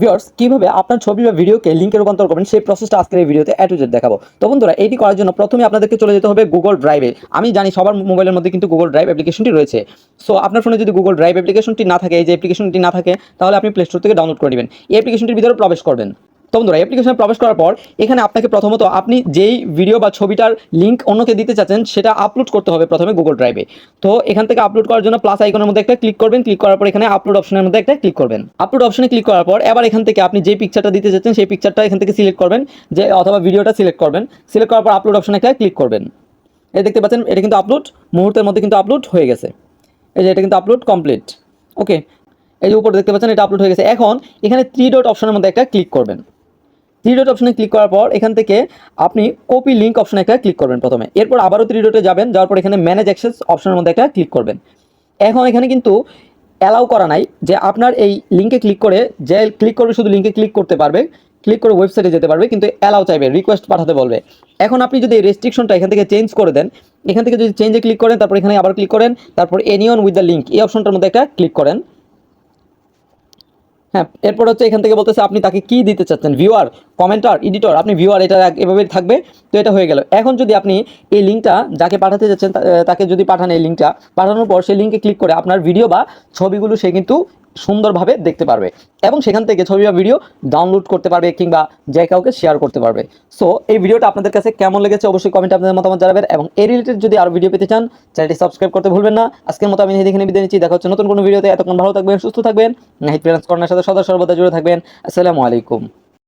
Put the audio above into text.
Viewers কীভাবে আপনার ছবি বা ভিডিওকে লিঙ্কে রূপান্তর করবেন, সেই প্রসেসটা আজকের এই ভিডিওতে এটু যে দেখাবো। তো বন্ধুরা, এটি করার জন্য প্রথমে আপনাদেরকে চলে যেতে হবে গুগল ড্রাইভে আমি জানি সবার মোবাইলের মধ্যে কিন্তু গুগল ড্রাইভ অ্যাপ্লিকেশনটি রয়েছে। সো আপনার ফোনে যদি গুগল ড্রাইভ অ্যাপ্লিকেশনটি না থাকে, এই যে অ্যাপ্লিকেশনটি না থাকে, তাহলে আপনি প্লে স্টোর থেকে ডাউনলোড করে নেবেন। এই অ্যাপ্লিকেশনটির ভিতরে প্রবেশ করবেন। তো বন্ধুরা অ্যাপ্লিকেশনে প্রবেশ করার পর এখানে আপনাকে প্রথমত আপনি যেই ভিডিও বা ছবিটার লিঙ্ক অন্যকে দিতে চাচ্ছেন, সেটা আপলোড করতে হবে প্রথমে গুগল ড্রাইভে তো এখান থেকে আপলোড করার জন্য প্লাস আইকনের মধ্যে একটা ক্লিক করবেন ক্লিক করার পর এখানে আপলোড অপশনের মধ্যে একটা ক্লিক করবেন। আপলোড অপশনে ক্লিক করার পর এবার এখান থেকে আপনি যে পিকচারটা দিতে চাচ্ছেন, সেই পিকচারটা এখান থেকে সিলেক্ট করবেন, যে অথবা ভিডিওটা সিলেক্ট করবেন। সিলেক্ট করার পর আপলোড অপশনে একটা ক্লিক করবেন। এই দেখতে পাচ্ছেন, এটা কিন্তু আপলোড মুহূর্তের মধ্যে কিন্তু আপলোড হয়ে গেছে। এই যে এটা কিন্তু আপলোড কমপ্লিট ওকে এই যে উপরে দেখতে পাচ্ছেন, এটা আপলোড হয়ে গেছে। এখন এখানে থ্রি ডট অপশনের মধ্যে একটা ক্লিক করবেন। থ্রি ডট অপশনে ক্লিক করার পর এখান থেকে আপনি কপি লিঙ্ক অপশনে একটা ক্লিক করবেন প্রথমে। এরপর আবারও থ্রি ডটে যাবেন, যাওয়ার পর এখানে ম্যানেজ অ্যাক্সেস অপশনের মধ্যে একটা ক্লিক করবেন। এখন এখানে কিন্তু অ্যালাউ করা নাই যে আপনার এই লিঙ্কে ক্লিক করে যে ক্লিক করবে শুধু লিঙ্কে ক্লিক করতে পারবে ক্লিক করে ওয়েবসাইটে যেতে পারবে, কিন্তু অ্যালাউ চাইবে রিকোয়েস্ট পাঠাতে বলবে। এখন আপনি যদি এই রেস্ট্রিকশনটা এখান থেকে চেঞ্জ করে দেন, এখান থেকে যদি চেঞ্জে ক্লিক করেন, তারপর এখানে আবার ক্লিক করেন, তারপর এনিয়ন উইথ দ্য লিঙ্ক এই অপশনটার মধ্যে একটা ক্লিক করেন। হ্যাঁ এরপর হচ্ছে এখান থেকে বলতেছে, আপনি তাকে কি দিতে চাচ্ছেন? ভিউয়ার কমেন্টার এডিটর আপনি ভিউয়ার এটা এভাবে থাকবে। তো এটা হয়ে গেল। এখন যদি আপনি এই লিঙ্কটা যাকে পাঠাতে যাচ্ছেন তাকে যদি পাঠান এই লিঙ্কটা পাঠানোর পর সেই লিঙ্কে ক্লিক করে আপনার ভিডিও বা ছবিগুলো সে কিন্তু সুন্দরভাবে দেখতে পারবে এবং সেখান থেকে ছবি বা ভিডিও ডাউনলোড করতে পারবে কিংবা যে কাউকে শেয়ার করতে পারবে। সো এই ভিডিওটা আপনাদের কাছে কেমন লেগেছে অবশ্যই কমেন্টে আপনাদের মতামত জানাবেন এবং এই রিলেটেড যদি আরও ভিডিও পেতে চান চ্যানেলটি সাবস্ক্রাইব করতে ভুলবেন না। আজকের মতো আমি এখানে বিদায় নিচ্ছি। দেখা হচ্ছে নতুন কোনো ভিডিওতে এতক্ষণ ভালো থাকবেন, সুস্থ থাকবেন। নাহিদ ফ্রিল্যান্স কর্নার সাথে সদা সর্বদা জুড়ে থাকবেন। আসসালামু আলাইকুম।